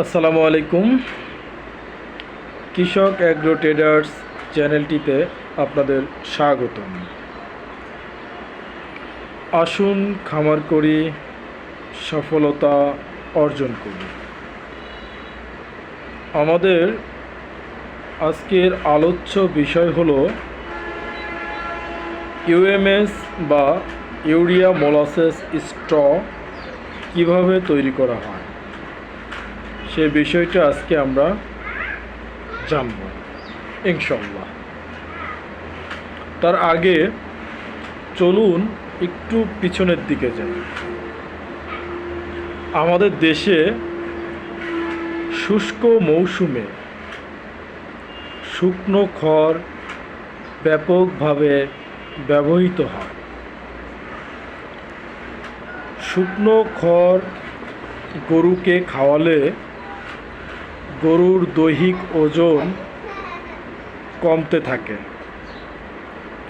আসসালামু আলাইকুম। কৃষক অ্যাগ্রো ট্রেডার্স চ্যানেলটিতে আপনাদের স্বাগতম। আসুন খামার করি, সফলতা অর্জন করি। আমাদের আজকের আলোচ্য বিষয় হলো ইউএমএস বা ইউরিয়া মোলাসেস স্ট্র কীভাবে তৈরি করা হয়? সে বিষয়টা আজকে আমরা জানব ইনশাল্লাহ তার আগে চলুন একটু পিছনের দিকে যাই। আমাদের দেশে শুষ্ক মৌসুমে শুকনো খড় ব্যাপকভাবে ব্যবহৃত হয়। শুকনো খড় গরুকে খাওয়ালে গরুর দৈহিক ওজন কমতে থাকে।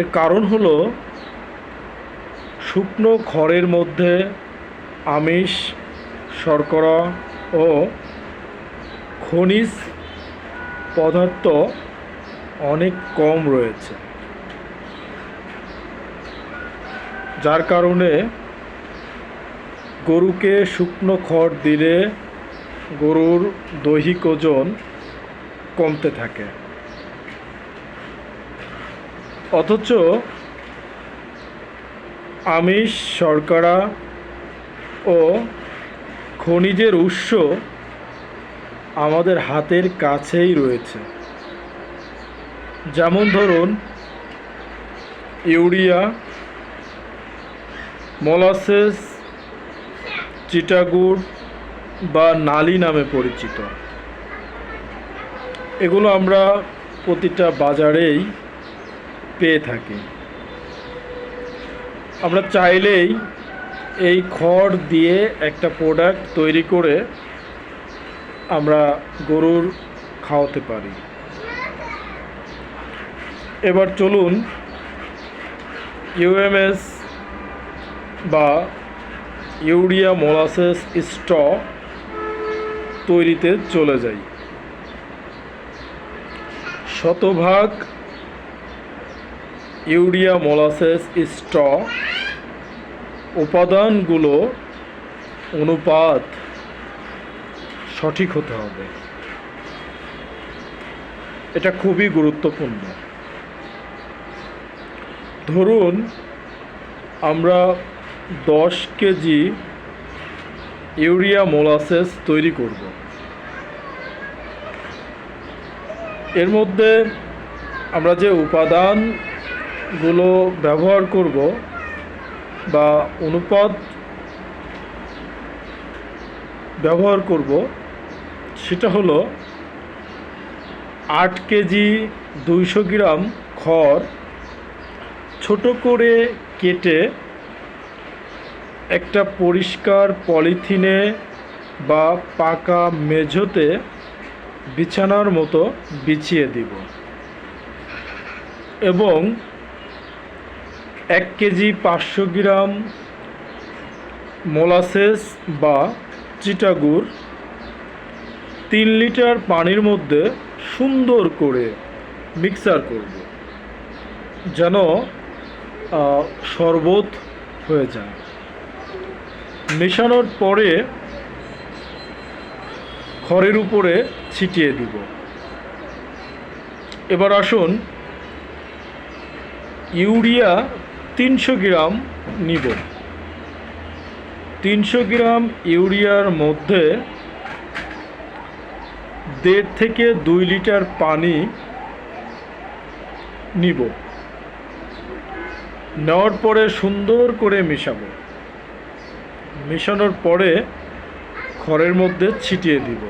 এর কারণ হলো শুকনো খড়ের মধ্যে আমিষ, শর্করা ও খনিজ পদার্থ অনেক কম রয়েছে। যার কারণে গরুকে শুকনো খড় দিলে গরুর দৈহিক ওজন কমতে থাকে। অথচ আমিষ, শর্করা ও খনিজের উৎস আমাদের হাতের কাছেই রয়েছে। যেমন ধরুন, ইউরিয়া, মোলাসেস চিটাগুড় বা নালি নামে পরিচিত। এগুলো আমরা প্রতিটা বাজারেই পেয়ে থাকি। আমরা চাইলেই এই খড় দিয়ে একটা প্রোডাক্ট তৈরি করে আমরা গরুর খাওয়াতে পারি। এবার চলুন ইউএমএস বা ইউরিয়া মোলাসেস স্ট তৈরিতে চলে যাই। শতভাগ ইউরিয়া মোলাসেস স্ট উপাদানগুলো অনুপাত সঠিক হতে হবে। এটা খুবই গুরুত্বপূর্ণ। ধরুন, আমরা দশ কেজি ইউরিয়া মোলাসেস তৈরি করব। এর মধ্যে আমরা যে উপাদানগুলো ব্যবহার করব বা অনুপাত ব্যবহার করব, সেটা হলো আট কেজি দুইশো গ্রাম খড় ছোট করে কেটে একটা পরিষ্কার পলিথিনে বা পাকা মেঝোতে বিছানার মতো বিছিয়ে দিব। এবং এক কেজি পাঁচশো গ্রাম মোলাসেস বা চিটাগুড় তিন লিটার পানির মধ্যে সুন্দর করে মিক্সার করব, যেন শরবত হয়ে যায়। মেশানোর পরে খড়ের উপরে ছিটিয়ে দিব। এবার আসুন, ইউরিয়া তিনশো গ্রাম নিব। তিনশো গ্রাম ইউরিয়ার মধ্যে দেড় থেকে দুই লিটার পানি নিব। নেওয়ার পরে সুন্দর করে মেশাবো। মেশানোর পরে খড়ের মধ্যে ছিটিয়ে দিব।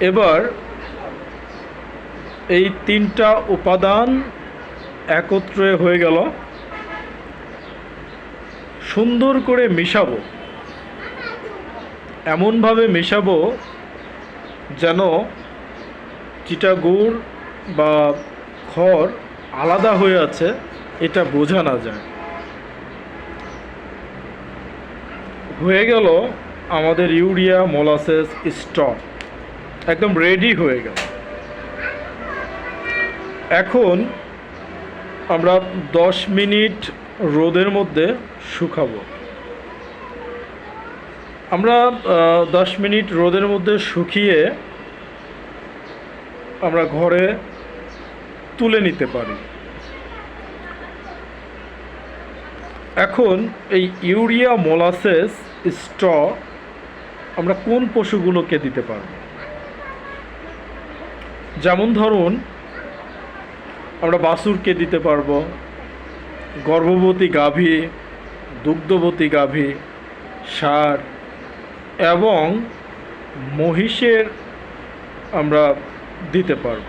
এবার এই তিনটা উপাদান একত্রে হয়ে গেল। সুন্দর করে মেশাবো। এমনভাবে মেশাবো যেন চিটাগুড় বা খড় আলাদা হয়ে আছে, এটা বোঝা না যায়। হয়ে গেল আমাদের ইউরিয়া, মোলাসেস স্টক একদম রেডি হয়ে গেল। এখন আমরা দশ মিনিট রোদের মধ্যে শুকাবো। আমরা আহ, দশ মিনিট রোদের মধ্যে শুকিয়ে আমরা ঘরে তুলে নিতে পারি। এখন এই ইউরিয়া মোলাসেস স্ট্র আমরা কোন পশুগুলোকে দিতে পারব? যেমন ধরুন, আমরা বাছুরকে দিতে পারব, গর্ভবতী গাভী, দুগ্ধবতী গাভী, সার এবং মহিষের আমরা দিতে পারব।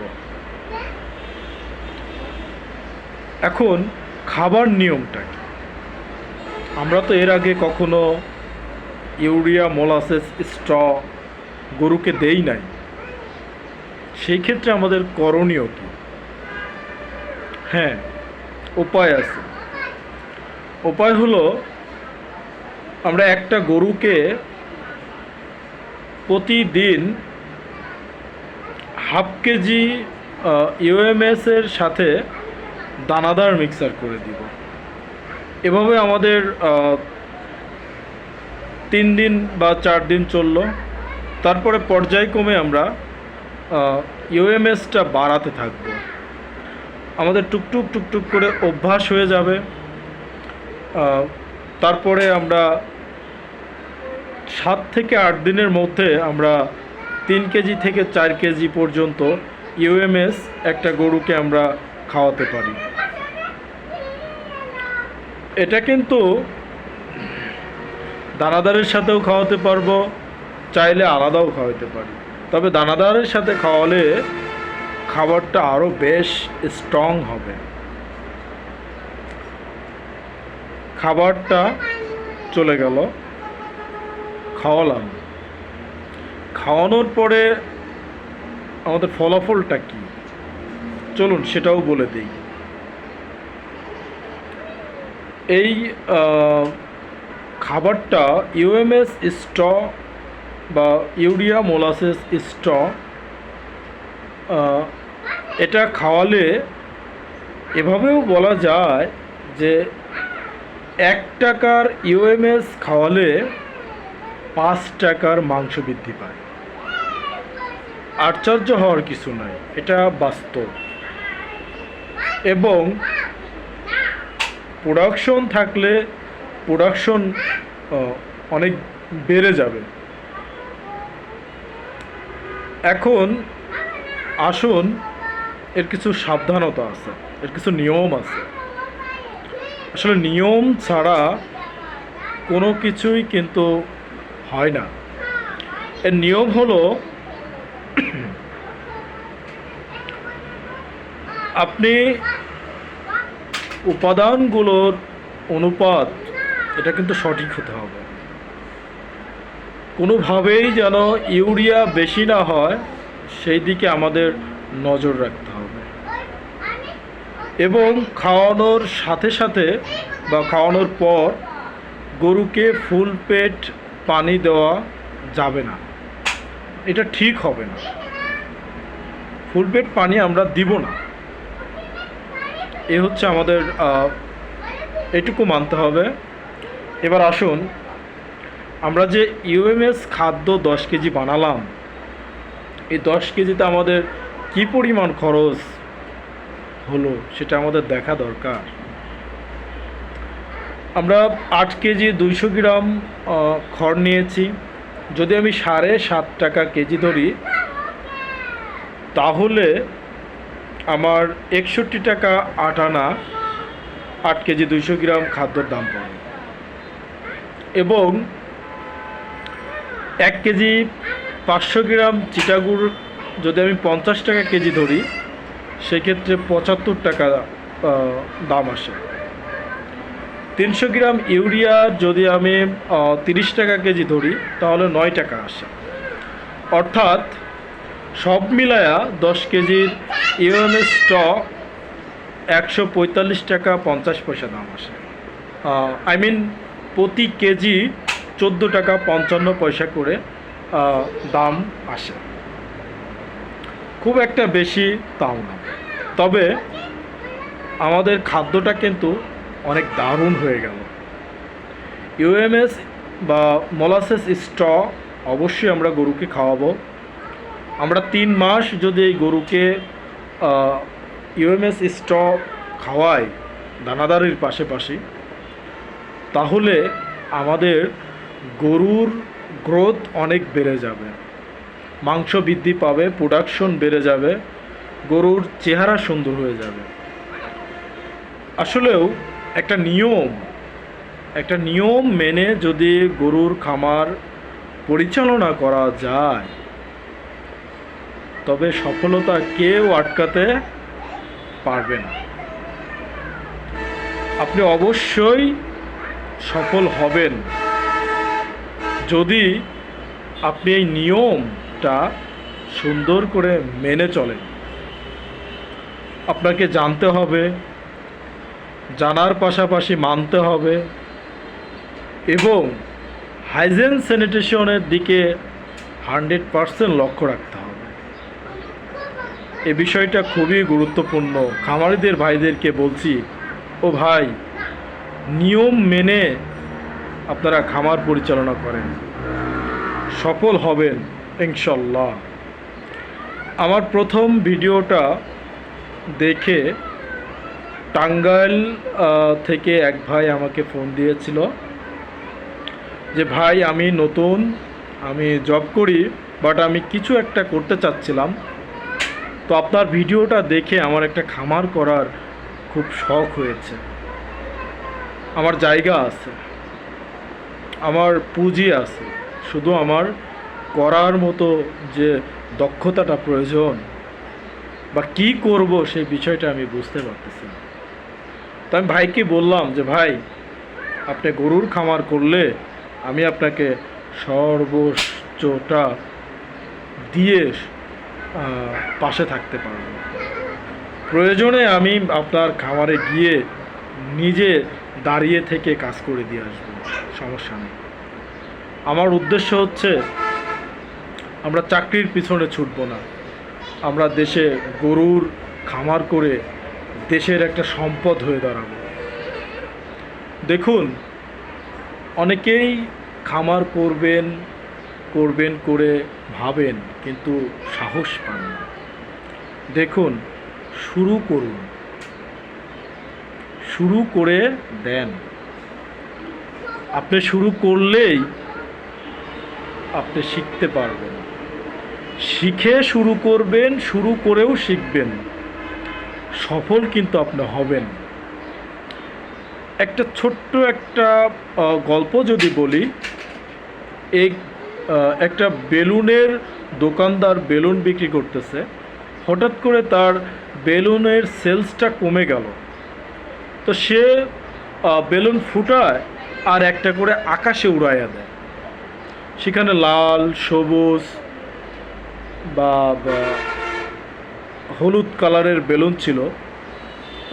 এখন খাবার নিয়মটা কি? আমরা তো এর আগে কখনো ইউরিয়া, মোলাসেস, স্ট্র গরুকে দেই নাই। সেই ক্ষেত্রে আমাদের করণীয় কি? হ্যাঁ উপায় আছে। উপায় হলো, আমরা একটা গরুকে প্রতিদিন হাফ কেজি ইউএমএস এর সাথে দানাদার মিক্সার করে দিব। এভাবে আমাদের তিন দিন বা চার দিন চলল। তারপরে পর্যায়ক্রমে আমরা ইউএমএসটা বাড়াতে থাকব। আমাদের টুকটুক টুকটুক করে অভ্যাস হয়ে যাবে। তারপরে আমরা সাত থেকে আট দিনের মধ্যে আমরা তিন কেজি থেকে চার কেজি পর্যন্ত ইউএমএস একটা গরুকে আমরা খাওয়াতে পারি। এটা কিন্তু দানাদারের সাথেও খাওয়াতে পারব, চাইলে আলাদাও খাওয়াতে পারি। তবে দানাদারের সাথে খাওয়ালে খাবারটা আরও বেশ স্ট্রং হবে। খাবারটা চলে গেল। খাওয়ালাম। খাওয়ানোর পরে আমাদের ফলাফলটা কি? চলুন সেটাও বলে দিই। এই খাবারটা ইউএমএস স্ট বা ইউরিয়া মোলাসেস স্ট এটা খাওয়ালে এভাবেও বলা যায় যে এক টাকার ইউএমএস খাওয়ালে পাঁচ টাকার মাংস বৃদ্ধি পায়। আশ্চর্য হওয়ার কিছু নাই, এটা বাস্তব। এবং প্রোডাকশন থাকলে প্রোডাকশন অনেক বেড়ে যাবে। এখন আসুন, এর কিছু সাবধানতা আছে, এর কিছু নিয়ম আছে। আসলে নিয়ম ছাড়া কোনো কিছুই কিন্তু হয় না। এর নিয়ম হলো, আপনি উপাদানগুলোর অনুপাত, এটা কিন্তু সঠিক হতে হবে। কোনোভাবেই যেন ইউরিয়া বেশি না হয়, সেই দিকে আমাদের নজর রাখতে হবে। এবং খাওয়ানোর সাথে সাথে বা খাওয়ানোর পর গরুকে ফুল পেট পানি দেওয়া যাবে না। এটা ঠিক হবে না। ফুল পেট পানি আমরা দিব না। এ হচ্ছে আমাদের এটুকু মানতে হবে। এবার আসুন আমরা যে ইউএমএস খাদ্য দশ কেজি বানালাম, এই দশ কেজিতে আমাদের কি পরিমাণ খরচ হলো সেটা আমাদের দেখা দরকার। আমরা আট কেজি দুইশো গ্রাম খড় নিয়েছি। যদি আমি সাড়ে সাত টাকা কেজি ধরি, তাহলে আমার একষট্টি টাকা আট আনা আট কেজি দুইশো গ্রাম খাদ্যর দাম পড়ে। এবং এক কেজি পাঁচশো গ্রাম চিটাগুড় যদি আমি পঞ্চাশ টাকা কেজি ধরি, সেক্ষেত্রে পঁচাত্তর টাকা দাম আসে। তিনশো গ্রাম ইউরিয়া যদি আমি তিরিশ টাকা কেজি ধরি, তাহলে নয় টাকা আসে। অর্থাৎ সব মিলায়া দশ কেজির ইউএমএস স্টক একশো পঁয়তাল্লিশ টাকা পঞ্চাশ পয়সা দাম আসে। আই মিন প্রতি কেজি চোদ্দ টাকা পঞ্চান্ন পয়সা করে দাম আসে। খুব একটা বেশি তাও না। তবে আমাদের খাদ্যটা কিন্তু অনেক দারুণ হয়ে গেল। ইউএমএস বা মোলাসেস স্ট অবশ্যই আমরা গরুকে খাওয়াবো। আমরা তিন মাস যদি এই গরুকে ইউএমএস স্ট খাওয়াই দানাদারির পাশাপাশি, তাহলে আমাদের গরুর গ্রোথ অনেক বেড়ে যাবে। মাংস বৃদ্ধি পাবে প্রোডাকশন বেড়ে যাবে, গরুর চেহারা সুন্দর হয়ে যাবে। আসলেও একটা নিয়ম একটা নিয়ম মেনে যদি গরুর খামার পরিচালনা করা যায়, তবে সফলতা কেউ আটকাতে পারবে না। আপনি অবশ্যই সফল হবেন। যদি আপনি এই নিয়মটা সুন্দর করে মেনে চলেন, আপনাকে জানতে হবে, জানার পাশাপাশি মানতে হবে এবং হাইজেন স্যানিটেশনের দিকে হান্ড্রেড পারসেন্ট লক্ষ্য রাখতে হবে। এ বিষয়টা খুবই গুরুত্বপূর্ণ। খামারিদের ভাইদেরকে বলছি, ও ভাই, নিয়ম মেনে আপনারা খামার পরিচালনা করেন। সফল হবেন ইনশাল্লাহ আমার প্রথম ভিডিওটা দেখে টাঙ্গাইল থেকে এক ভাই আমাকে ফোন দিয়েছিল যে, ভাই, আমি নতুন, আমি জব করি, বাট আমি কিছু একটা করতে চাচ্ছিলাম। তো আপনার ভিডিওটা দেখে আমার একটা খামার করার খুব শখ হয়েছে। আমার জায়গা আছে। আমার পুঁজি আছে, শুধু আমার করার মতো যে দক্ষতাটা প্রয়োজন বা কি করব সেই বিষয়টা আমি বুঝতে পারতেছি না। তো আমি ভাইকে বললাম যে, ভাই, আপনি গরুর খামার করলে আমি আপনাকে সর্বোচ্চটা দিয়ে পাশে থাকতে পারব। প্রয়োজনে আমি আপনার খামারে গিয়ে নিজে দাঁড়িয়ে থেকে কাজ করে দিয়ে আসব। সমস্যা নেই। আমার উদ্দেশ্য হচ্ছে, আমরা চাকরির পিছনে ছুটবো না। আমরা দেশে গরুর খামার করে দেশের একটা সম্পদ হয়ে দাঁড়াবো। দেখুন, অনেকেই খামার করবেন করবেন করে ভাবেন, কিন্তু সাহস পান না। দেখুন, শুরু করুন। শুরু করে দেন। আপনি শুরু করলেই আপনি শিখতে পারবেন। শিখে শুরু করবেন, শুরু করেও শিখবেন। সফল কিন্তু আপনি হবেন। একটা ছোট্ট একটা গল্প যদি বলি এই একটা বেলুনের দোকানদার বেলুন বিক্রি করতেছে। হঠাৎ করে তার বেলুনের সেলসটা কমে গেল। তো সে বেলুন ফুটায় আর একটা করে আকাশে উড়াইয়া দেয়। সেখানে লাল, সবুজ বা হলুদ কালারের বেলুন ছিল,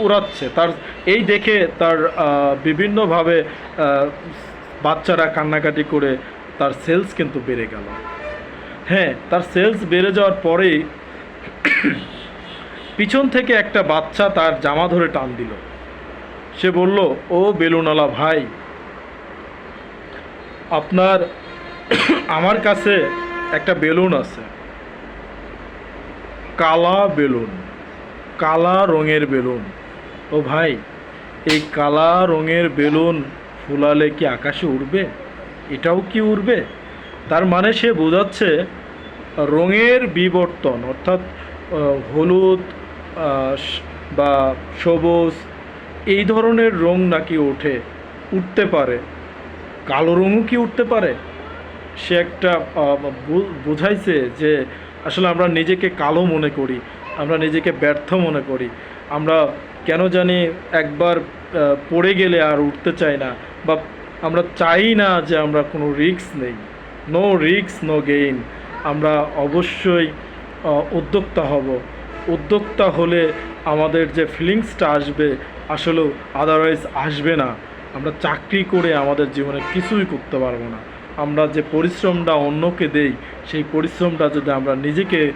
উড়াচ্ছে। তার, এই দেখে তার বিভিন্নভাবে বাচ্চারা কান্নাকাটি করে তার সেলস কিন্তু বেড়ে গেল। হ্যাঁ তার সেলস বেড়ে যাওয়ার পরেই পিছন থেকে একটা বাচ্চা তার জামা ধরে টান দিল। সে বলল, ও বেলুনওয়ালা ভাই আপনার, আমার কাছে একটা বেলুন আছে। কালা বেলুন, কালা রঙের বেলুন। ও ভাই, এই কালা রঙের বেলুন ফুলালে কি আকাশে উড়বে? এটাও কি উড়বে? তার মানে সে বোঝাচ্ছে রঙের বিবর্তন, অর্থাৎ হলুদ বা সবুজ, এই ধরনের রং নাকি ওঠে, উঠতে পারে। কালো রঙও কি উঠতে পারে? সে একটা বুঝাইছে যে আসলে আমরা নিজেকে কালো মনে করি, আমরা নিজেকে ব্যর্থ মনে করি। আমরা কেন জানি একবার পড়ে গেলে আর উঠতে চাই না বা আমরা চাই না যে আমরা কোনো রিক্স নেই। নো রিস্ক নো গেইন আমরা অবশ্যই উদ্যোক্তা হব। উদ্যোক্তা হলে আমাদের যে ফিলিংসটা আসবে, আসলেও আদারওয়াইজ আসবে না। আমরা চাকরি করে আমাদের জীবনে কিছুই করতে পারব না। আমরা যে পরিশ্রমটা অন্যকে দেই, সেই পরিশ্রমটা যদি আমরা নিজেকে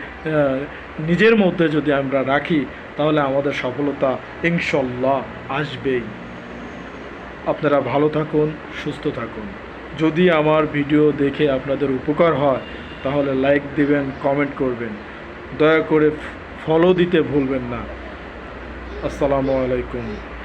নিজের মধ্যে যদি আমরা রাখি, তাহলে আমাদের সফলতা ইনশাল্লাহ আসবেই। আপনারা ভালো থাকুন, সুস্থ থাকুন। যদি আমার ভিডিও দেখে আপনাদের উপকার হয়, তাহলে লাইক দিবেন, কমেন্ট করবেন। দয়া করে ফলো দিতে ভুলবেন না। আসসালামু আলাইকুম।